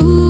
তুমি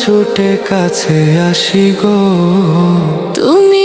ছুটে কাছে আসি গো। তুমি